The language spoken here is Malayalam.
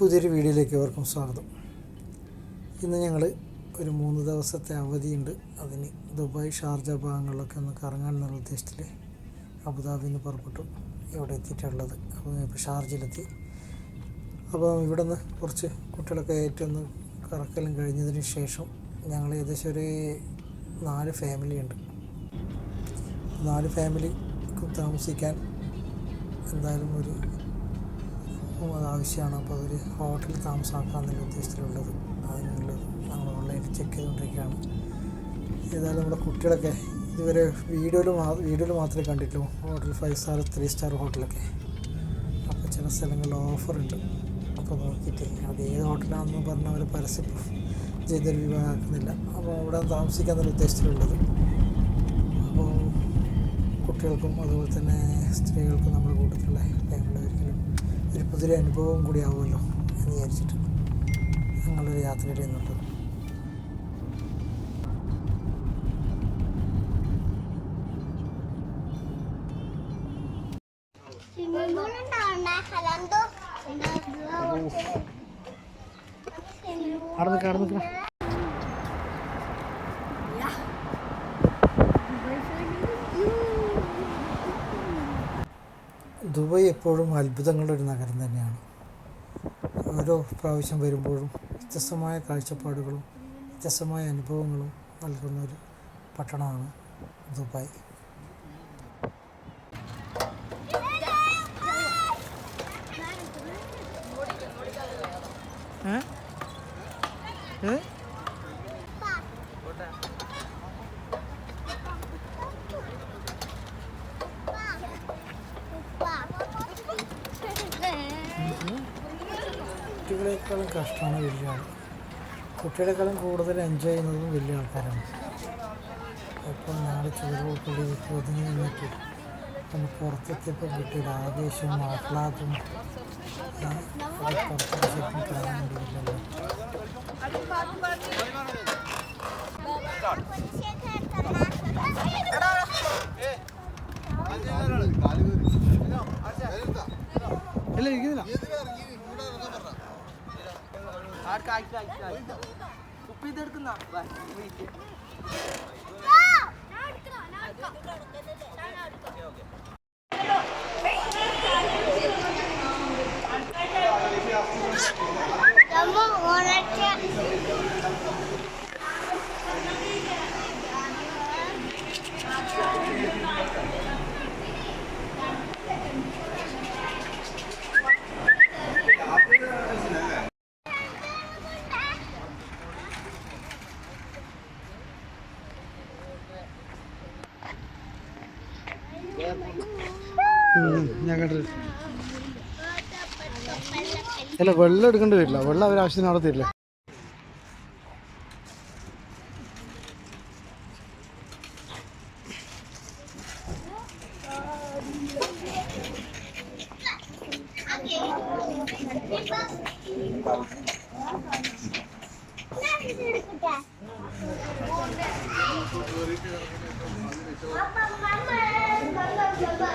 പുതിയൊരു വീഡിയോയിലേക്ക് അവർക്കും സ്വാഗതം. ഇന്ന് ഞങ്ങൾ ഒരു മൂന്ന് ദിവസത്തെ അവധിയുണ്ട്. അതിന് ദുബായ് ഷാർജ ഭാഗങ്ങളിലൊക്കെ ഒന്ന് കറങ്ങാൻ എന്നുള്ള ഉദ്ദേശത്തിൽ അബുദാബിയിൽ നിന്ന് പുറപ്പെട്ടു. ഇവിടെ എത്തിയിട്ടുള്ളത്. അപ്പോൾ ഇപ്പോൾ ഷാർജയിലെത്തി അപ്പോൾ ഇവിടെ നിന്ന് കുറച്ച് കുട്ടികളൊക്കെ ഏറ്റൊന്ന് കറക്കലും കഴിഞ്ഞതിന് ശേഷം ഞങ്ങൾ ഏകദേശം ഒരു നാല് ഫാമിലി ഉണ്ട്. നാല് ഫാമിലിക്കും താമസിക്കാൻ എന്തായാലും ഒരു ആവശ്യമാണ്. അപ്പോൾ അതൊരു ഹോട്ടലിൽ താമസമാക്കാമെന്നുള്ള ഉദ്ദേശത്തിലുള്ളത്. അതിനുള്ള നമ്മൾ ഓൺലൈനിൽ ചെക്ക് ചെയ്തുകൊണ്ടിരിക്കുകയാണ്. ഏതായാലും നമ്മുടെ കുട്ടികളൊക്കെ ഇതുവരെ വീഡിയോയിൽ മാ വീഡിയോയിൽ മാത്രമേ കണ്ടിട്ടുള്ളൂ. Hotel five star three star ഹോട്ടലൊക്കെ. അപ്പോൾ ചില സ്ഥലങ്ങളിൽ ഓഫറുണ്ട് അപ്പോൾ നോക്കിയിട്ട് അത് ഏത് ഹോട്ടലാണെന്ന് പറഞ്ഞാൽ അവർ പരസ്യം ചെയ്തൊരു വിഭാഗമാക്കുന്നില്ല. അപ്പോൾ അവിടെ താമസിക്കാമെന്നുള്ള ഉദ്ദേശത്തിലുള്ളത്. അപ്പോൾ കുട്ടികൾക്കും അതുപോലെ തന്നെ സ്ത്രീകൾക്കും നമ്മുടെ കൂട്ടത്തിലുള്ള പുതിയൊരു അനുഭവം കൂടി ആവുമല്ലോ എന്ന് വിചാരിച്ചിട്ട് ഞങ്ങളൊരു യാത്രയുടെ ചെയ്യുന്നുണ്ട്? അവിടെ നിൽക്കാം അവിടെ നിൽക്കാം ദുബായ് എപ്പോഴും അത്ഭുതങ്ങളുടെ ഒരു നഗരം തന്നെയാണ്. ഓരോ പ്രാവശ്യം വരുമ്പോഴും വ്യത്യസ്തമായ കാഴ്ചപ്പാടുകളും വ്യത്യസ്തമായ അനുഭവങ്ങളും നൽകുന്ന ഒരു പട്ടണമാണ് ദുബായ്. കുട്ടികളെക്കാളും കഷ്ടമാണ് വലിയ ആൾ. കുട്ടികളെക്കാളും കൂടുതൽ എൻജോയ് ചെയ്യുന്നതും വലിയ ആൾക്കാരാണ്. അപ്പോൾ ഞങ്ങളുടെ ചുവടുപുള്ളി ഒതുങ്ങി നിന്നിട്ട് നമ്മൾ പുറത്തെത്തിയപ്പോൾ കിട്ടിയൊരു ആവേശവും ആഹ്ലാദവും ഇല്ല ശരിക്കും വേണ്ടിയില്ലല്ലോ ഇല്ല ഇരിക്കുന്നില്ല ഉപ്പ് ഇതെടുക്കുന്ന ഞാൻ അല്ല വെള്ളം എടുക്കേണ്ടി വരില്ല. വെള്ളം അവർ ആവശ്യത്തിന് അവിടെ തരില്ല.